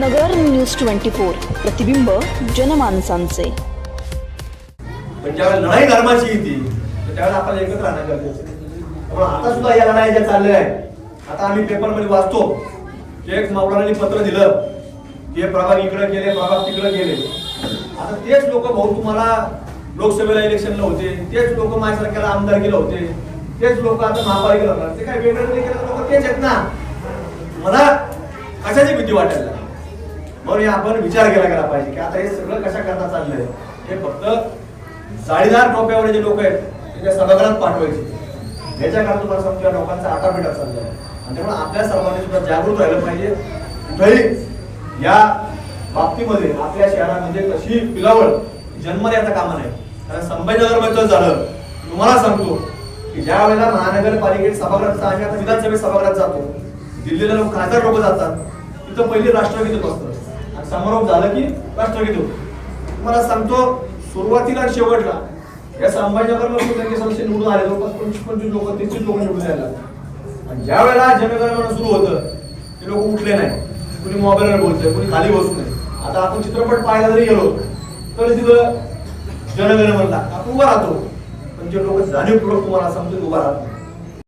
नगर news twenty four प्रतिबिंब जनमानसांचे. पण ज्यावेळेला लढाई धर्माची होती त्यावेळेला आपल्याला एकत्र राहणं गरजेचं त्यामुळे आता सुद्धा या लढाई ज्या चालल्या आहेत आता आम्ही पेपरमध्ये वाचतो एक मौलानाने पत्र दिलं की हे प्रभाग इकडे गेले प्रभाग तिकडे गेले. आता तेच लोक भाऊ तुम्हाला लोकसभेला इलेक्शनला होते तेच लोक माझ्यासारख्याला आमदार गेले होते तेच लोक आता महापालिकेला ते काय वेगळं नाही केलं लोक तेच आहेत ना. मला कशाची भीती वाटायला? म्हणून आपण विचार केला गेला पाहिजे की आता हे सगळं कशा करता चाललंय? हे फक्त जाळीदार टोप्यावर जे लोक आहेत त्यांच्या त्या सभागृहात पाठवायचे. याच्या कारण तुम्हाला समजा लोकांचा आटापिटा चाललाय. आणि त्यामुळे आपल्या सर्वांनी सुद्धा जागृत राहिलं पाहिजे. कुठेही या बाबतीमध्ये आपल्या शहरामध्ये कशी पिलावळ जन्म द्यायचा कामा नाही. कारण संभाजीनगरबद्दल झालं. तुम्हाला सांगतो की ज्या वेळेला महानगरपालिकेत सभागृहात आम्ही आता विधानसभेत सभागृहात जातो. दिल्लीला लोक खासदार लोक जातात. तिथं पहिले राष्ट्रगीत असतं समारोप झाला की राष्ट्रगीत होतं तुम्हाला सांगतो सुरुवातीला आणि शेवटला या संभाजीनगरमध्ये निवडून आले जवळपास पंचवीस पंचवीस लोक तीस लोक निवडून यायला आणि ज्या वेळेला जनगणना सुरू होतं ते लोक उठले नाही. कुणी मोबाईलवर बोलतोय कुणी खाली बसू नये आता आपण चित्रपट पाहायला जरी गेलो तर तिथं जनगणमनला आपण उभा राहतो. पण जे लोक जाणीवपूर्वक तुम्हाला समजून उभा राहतो